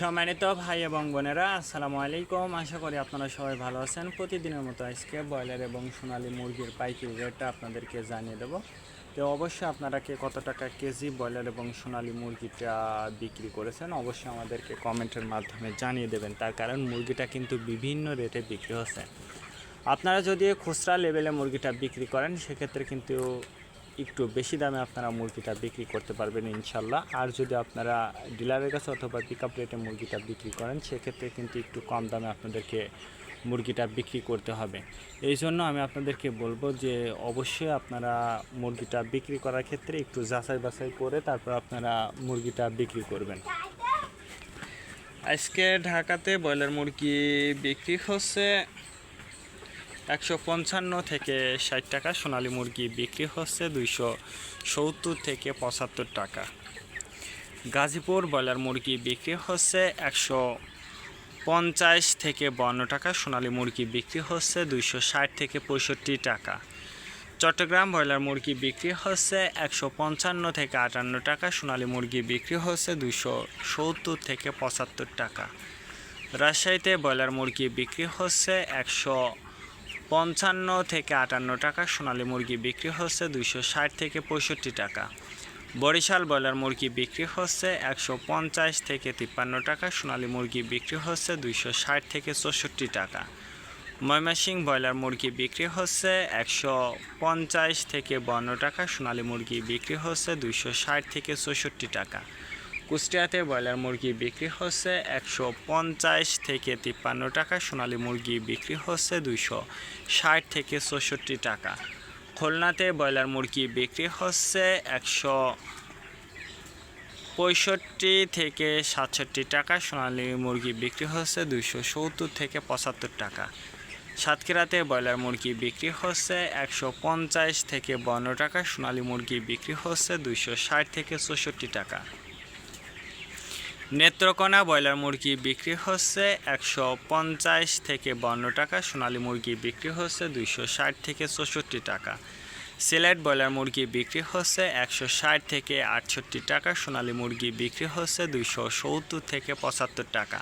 সম্মানিত ভাই এবং বোনেরা, আসসালামু আলাইকুম। আশা করি আপনারা সবাই ভালো আছেন। প্রতিদিনের মতো আজকে ব্রয়লার এবং সোনালী মুরগির পাইকারি রেটটা আপনাদেরকে জানিয়ে দেবো। তো অবশ্যই আপনারা কে কত টাকা কেজি ব্রয়লার এবং সোনালী মুরগিটা বিক্রি করেছেন, অবশ্যই আমাদেরকে কমেন্টের মাধ্যমে জানিয়ে দেবেন। তার কারণ মুরগিটা কিন্তু বিভিন্ন রেটে বিক্রি হচ্ছে। আপনারা যদি খুচরা লেভেলে মুরগিটা বিক্রি করেন, সেক্ষেত্রে কিন্তু একটু বেশি দামে আপনারা মুরগিটা বিক্রি করতে পারবেন ইনশাল্লাহ। আর যদি আপনারা ডিলারের কাছে অথবা পিক আপ রেটে মুরগিটা বিক্রি করেন, সেক্ষেত্রে কিন্তু একটু কম দামে আপনাদেরকে মুরগিটা বিক্রি করতে হবে। এই জন্য আমি আপনাদেরকে বলব যে, অবশ্যই আপনারা মুরগিটা বিক্রি করার ক্ষেত্রে একটু যাচাই বাছাই করে তারপর আপনারা মুরগিটা বিক্রি করবেন। আজকে ঢাকাতে ব্রয়লার মুরগি বিক্রি হচ্ছে একশো পঞ্চান্ন থেকে ষাট টাকা সোনালী মুরগি বিক্রি হচ্ছে দুইশো সত্তর থেকে পঁচাত্তর টাকা। গাজীপুর ব্রয়লার মুরগি বিক্রি হচ্ছে একশো পঞ্চাশ থেকে বান্ন টাকা, সোনালী মুরগি বিক্রি হচ্ছে দুইশো ষাট থেকে পঁয়ষট্টি টাকা। চট্টগ্রাম ব্রয়লার মুরগি বিক্রি হচ্ছে একশো পঞ্চান্ন থেকে আটান্ন টাকা, সোনালী মুরগি বিক্রি হচ্ছে দুইশো সত্তর থেকে পঁচাত্তর টাকা। রাজশাহীতে ব্রয়লার মুরগি বিক্রি হচ্ছে একশো পঞ্চান্ন থেকে আটান্ন টাকা, সোনালী মুরগি বিক্রি হচ্ছে দুইশো ষাট থেকে পঁয়ষট্টি টাকা। বরিশাল ব্রয়লার মুরগি বিক্রি হচ্ছে একশো পঞ্চাশ থেকে তিপ্পান্ন টাকা, সোনালী মুরগি বিক্রি হচ্ছে দুইশো ষাট থেকে চৌষট্টি টাকা। ময়মাসিং ব্রয়লার মুরগি বিক্রি হচ্ছে একশো পঞ্চাশ থেকে বান্ন টাকা, সোনালী মুরগি বিক্রি হচ্ছে দুইশো ষাট থেকে চৌষট্টি টাকা। কুষ্টিয়াতে ব্রয়লার মুরগি বিক্রি হচ্ছে একশো পঞ্চাশ থেকে তিপ্পান্ন টাকা, সোনালী মুরগি বিক্রি হচ্ছে দুইশো ষাট থেকে চৌষট্টি টাকা। খুলনাতে ব্রয়লার মুরগি বিক্রি হচ্ছে একশো পঁয়ষট্টি থেকে সাতষট্টি টাকা, সোনালী মুরগি বিক্রি হচ্ছে দুইশো সত্তর থেকে পঁচাত্তর টাকা। সাতক্ষীরাতে ব্রয়লার মুরগি বিক্রি হচ্ছে একশো পঞ্চাশ থেকে বান্ন টাকা, সোনালী মুরগি বিক্রি হচ্ছে দুইশো ষাট থেকে চৌষট্টি টাকা। নেত্রকোনা ব্রয়লার মুরগি বিক্রি হচ্ছে একশো পঞ্চাশ থেকে বান্ন টাকা, সোনালী মুরগি বিক্রি হচ্ছে দুইশো ষাট থেকে চৌষট্টি টাকা। সিলেট ব্রয়লার মুরগি বিক্রি হচ্ছে একশো ষাট থেকে আটষট্টি টাকা, সোনালী মুরগি বিক্রি হচ্ছে দুইশো সত্তর থেকে পঁচাত্তর টাকা।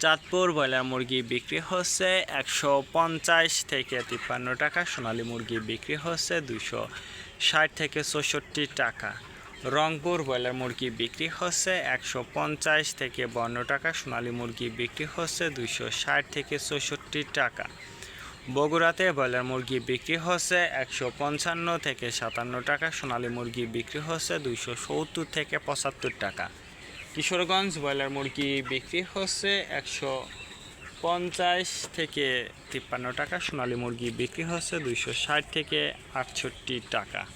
চাঁদপুর ব্রয়লার মুরগি বিক্রি হচ্ছে একশো পঞ্চাশ থেকে তিপ্পান্ন টাকা, সোনালী মুরগি বিক্রি হচ্ছে দুশো ষাট থেকে চৌষট্টি টাকা। রংপুর ব্রয়লার মুরগি বিক্রি হচ্ছে একশো পঞ্চাশ থেকে বান্ন টাকা, সোনালী মুরগি বিক্রি হচ্ছে দুইশো ষাট থেকে চৌষট্টি টাকা। বগুড়াতে ব্রয়লার মুরগি বিক্রি হচ্ছে একশো পঞ্চান্ন থেকে সাতান্ন টাকা, সোনালী মুরগি বিক্রি হচ্ছে দুইশো সত্তর থেকে পঁচাত্তর টাকা। কিশোরগঞ্জ ব্রয়লার মুরগি বিক্রি হচ্ছে একশো পঞ্চাশ থেকে তিপ্পান্ন টাকা, সোনালী মুরগি বিক্রি হচ্ছে দুইশো ষাট থেকে আটষট্টি টাকা।